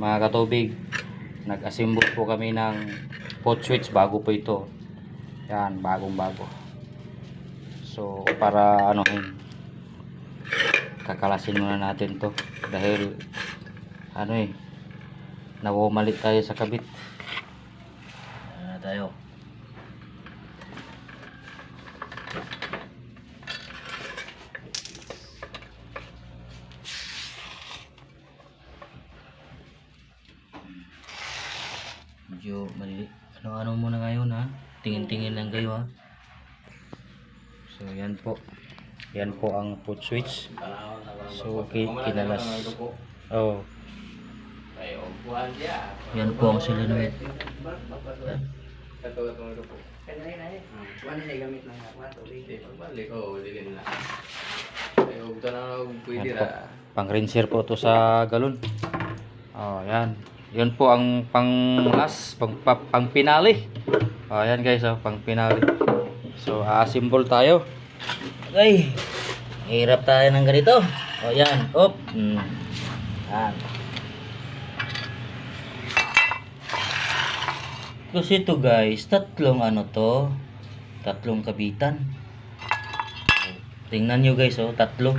mga katubig nag-assemble po kami ng pot switch bago po ito. Yan bagong bago. So para ano kakalasin muna natin to. Dahil ano eh nawumalit tayo sa kabit. Ano na tayo medyo mali ano-ano muna ngayon ha? Tingin-tingin lang kayo ha? So yan po. Yan po ang foot switch. So ki kinalas. Oh. Yan po ang solenoid yan. Yan po. pang rinser po to sa galon. Oh yan yun po ang pang last pang, pa- pang pinali oh yan guys oh, pang pinali so assemble tayo. Okay hirap tayo ng ganito. Oh yan op. Mm. yan. Kasi to guys tatlong ano to tatlong kabitan. Tingnan nyo guys oh tatlo.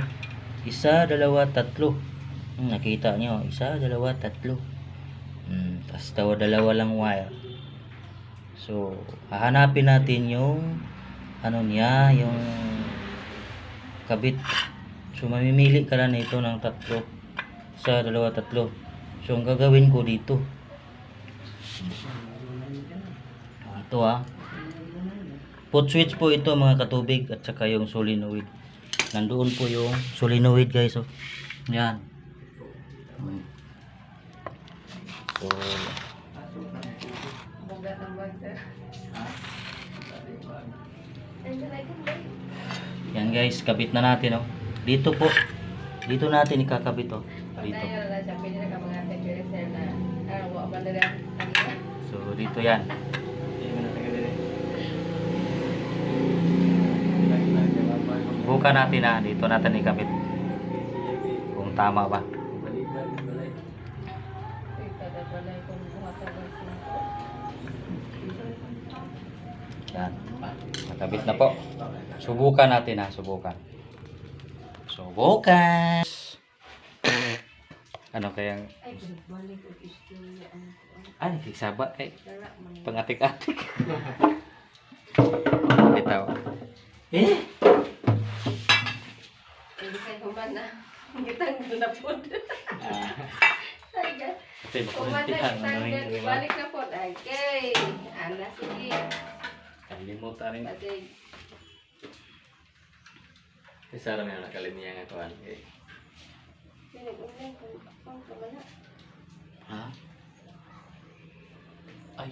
Isa, dalawa, tatlo. Hmm, nakita nyo, isa, dalawa, tatlo. Hmm, tapos daw dalawa lang wire. So, hahanapin natin yung ano niya, yung kabit. So, mamimili ka lang nito ng tatlo. Isa, dalawa, tatlo. So, ang gagawin ko dito. Ito ah. Put switch po ito mga katubig at saka yung solenoid. Nandoon po yung solenoid guys oh. Yan. Hmm. So, Bugat ng bag, sir. yan guys, kabit na natin oh. Dito po. Dito natin ikakabit oh. Dito. Na na na na. So, dito yan. Buka natin ah. Dito natin ikabit. Kung tama ba. Yan. Nakabit na po. Subukan natin ha, subukan. Subukan. ano kayang Ay, kuwan. ay nagsaba eh mga pangatik-atik. Bitaw. Eh, Hindi kayo kuman na. Gitang na po. Ay, ga- Tay kuman na makuntihan gitang ano na. yung Balik na po. Ay, kay. Ana, sige. Kalimutan rin. Kasi, Isa lang yung nakalimiya nga kuhan. Eh. Ha? Ay,